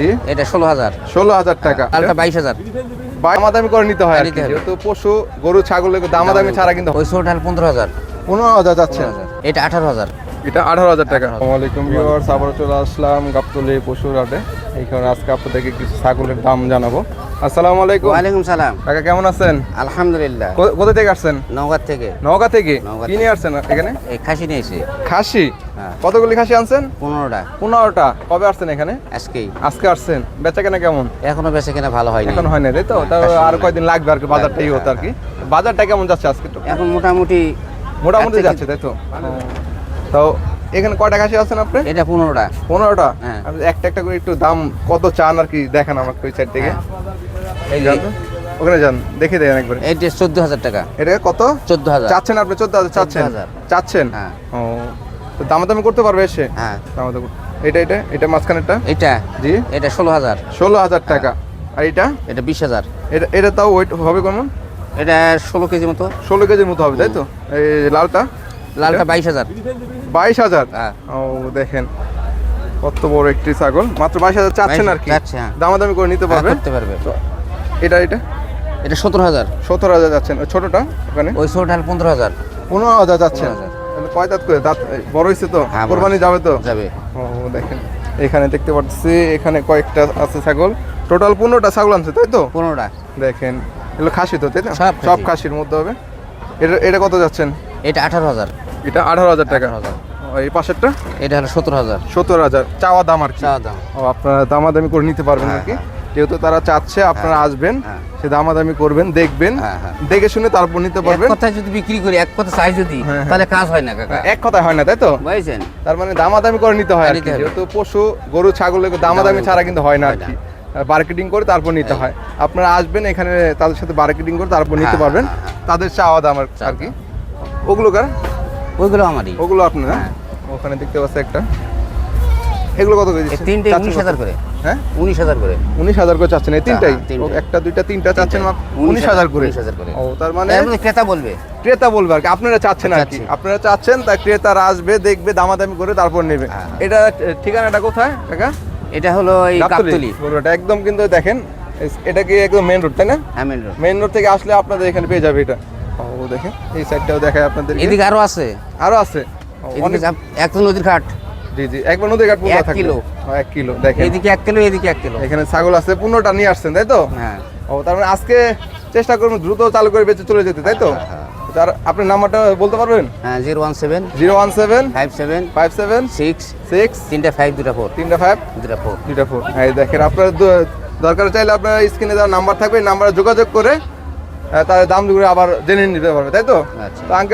জি। এটা ষোলো হাজার। ষোলো হাজার টাকা। আরেকটা বাইশ হাজার। দামাদামি করে নিতে হয়। যেহেতু পশু গরু ছাগল দামাদামি ছাড়া কিন্তু ওই ষোলোটা পনেরো হাজার। পনেরো হাজার যাচ্ছে। এটা আঠারো হাজার। এটা আঠারো হাজার টাকা। আসসালামাইকুম ভিউয়ার্স আবার চলে আসলাম গাবতলি পশুর হাটে। এইখানে আজকে আপনাদেরকে কিছু ছাগলের দাম জানাব। আসসালামু আলাইকুম। ওয়ালাইকুম সালাম। কাকা কেমন আছেন? আলহামদুলিল্লাহ। কোথা থেকে আসছেন? নওগাঁ থেকে। নওগাঁ থেকে? কি নিয়ে আসছেন এখানে? এই খাসি নিয়েছি খাসি? হ্যাঁ। কতগুলি খাসি আনছেন? পনেরোটা। পনেরোটা। কবে আসছেন এখানে? আজকেই। আজকে আসছেন। বেচা কেনা কেমন? এখনও বেঁচে কিনা ভালো হয়নি। এখন হয় না তাই তো? খাসি আর কয়দিন লাগবে আর কি বাজারটাই হতো আর কি। বাজারটা কেমন যাচ্ছে আজকে একটু? এখন মোটামুটি মোটামুটি যাচ্ছে তাই তো? তো এখানে কয়টা খাসি আছেন আপনি? এটা পনেরোটা। পনেরোটা? হ্যাঁ। একটা একটা করে একটু দাম কত চান আর কি দেখেন আমাকে ওই সাইড থেকে। এই যান ওখানে যান দেখে দেন একবার। এইটা চোদ্দ হাজার টাকা। এটা কত? চোদ্দ হাজার চাচ্ছেন আপনি চোদ্দ হাজার চাচ্ছেন? 14,000 চাচ্ছেন? হ্যাঁ। ও তো দামাদামি করতে পারবে এসে? হ্যাঁ। দামাদামি এটা এটা এটা মাঝখানেরটা? এটা? জি। এটা ষোলো হাজার ষোলো হাজার টাকা। আর এটা? এটা বিশ হাজার এটা এটা তাও ওয়েট হবে কেমন? এটা ষোলো কেজি মতো। ষোলো কেজির মতো হবে তাই তো? এই লালটা? লালটা বাইশ হাজার। বাইশ হাজার? হ্যাঁ। ও দেখেন কত বড় একটি ছাগল। মাত্র বাইশ হাজার চাচ্ছেন আর কি। হ্যাঁ। দামাদামি করে নিতে হ্যাঁ, পারবেন। করতে পারবে। এটা এটা? এটা সতেরো হাজার। সত্তর হাজার যাচ্ছেন। ওই ছোটটা ওখানে? ওই ছোটটা পনেরো হাজার। পনেরো হাজার যাচ্ছেন। 15,000 তাহলে কয় দাঁত করে? দাঁত বড় হয়েছে তো? কোরবানি যাবে তো? যাবে। ও দেখেন এখানে দেখতে পাচ্ছি এখানে কয়েকটা আছে ছাগল। টোটাল পনেরোটা ছাগল আনছে তাই তো? পনেরোটা। দেখেন এগুলো খাসি তো তাই না সব সব খাসির মধ্যে হবে। এটা এটা কত যাচ্ছেন? এটা আঠারো হাজার। এটা আঠারো হাজার টাকা। 18,000 ও, এই পাশেরটা? এটা হলো সতেরো হাজার। সত্তর হাজার। চাওয়া দাম আর কি? চাওয়া দাম। ও আপনারা দামাদামি করে নিতে পারবেন আর কি? যেহেতু তারা চাচ্ছে আপনারা আসবেন হ্যাঁ। সে দামাদামি করবেন দেখবেন হ্যাঁ, হ্যাঁ। দেখে শুনে তারপর নিতে এক পারবেন। কথায় যদি বিক্রি করি এক কথা চাই যদি হ্যাঁ, হ্যাঁ। তাহলে কাজ হয় না কাকা। এক কথায় হয় না তাই তো? বুঝছেন? তার মানে দামাদামি করে নিতে হয় আর কি। যেহেতু পশু গরু ছাগল দামাদামি ছাড়া কিন্তু হয় না আর কি। মার্কেটিং করে তারপর নিতে হয়। আপনারা আসবেন এখানে তাদের সাথে মার্কেটিং করে তারপর নিতে হ্যাঁ, পারবেন। হ্যাঁ, তাদের চাওয়া দাম আর আর কি। ওগুলো কার? ওইগুলো আমারই। ওগুলো আপনার হ্যাঁ। ওখানে দেখতে পাচ্ছি একটা। এগুলো কত করে তিনটে উনিশ হাজার করে। হ্যাঁ? উনিশ হাজার করে। উনিশ হাজার করে চাচ্ছেন এই তিনটাই? হ্যাঁ, তিনটাই। একটা দুইটা তিনটা চাচ্ছেন উনিশ হাজার করে। উনিশ হাজার করে। ও তার মানে ক্রেতা বলবে। ক্রেতা বলবে আর কি। আপনারা চাচ্ছেন আর কি। আপনারা চাচ্ছেন তা ক্রেতারা আসবে দেখবে দামাদামি করে তারপর নেবে। হ্যাঁ, হ্যাঁ। এটা ঠিকানাটা কোথায় কাকা? এটা হলো এই গাবতলি। পুরোটা একদম কিন্তু দেখেন এটা কি একদম মেন রোড তাই না? হ্যামিল রোড মেন রোড থেকে আসলে আপনাদের এখানে পেয়ে যাবে এটা। ও দেখেন এই সাইডটাও দেখায় আপনাদের এদিকে আরও আছে। আরও আছে? অনেক এক নদীর ঘাট। জি জি একবার নদী ঘাট এক থাকবে। কিলো। এক কিলো দেখেন। এদিকে এক কিলো এদিকে এক কিলো। এখানে ছাগল আছে পনেরোটা নিয়ে আসছেন তাই তো? হ্যাঁ। ও তার মানে আজকে চেষ্টা করবেন দ্রুত চালু করে বেঁচে চলে যেতে তাই তো? হ্যাঁ। তার আপনার নাম্বারটা বলতে পারবেন? হ্যাঁ zero one seven zero one seven five seven five seven six six তিনটা ফাইভ দুটা ফোর। তিনটা ফাইভ দুটা ফোর। দুটা ফোর। হ্যাঁ দেখেন আপনার দরকার চাইলে আপনার স্ক্রিনে দেওয়ার নাম্বার থাকবে নাম্বারে যোগাযোগ করে তার দাম দুগুলো আবার জেনে নিতে পারবে তাই তো? আচ্ছা। তো আঙ্কেল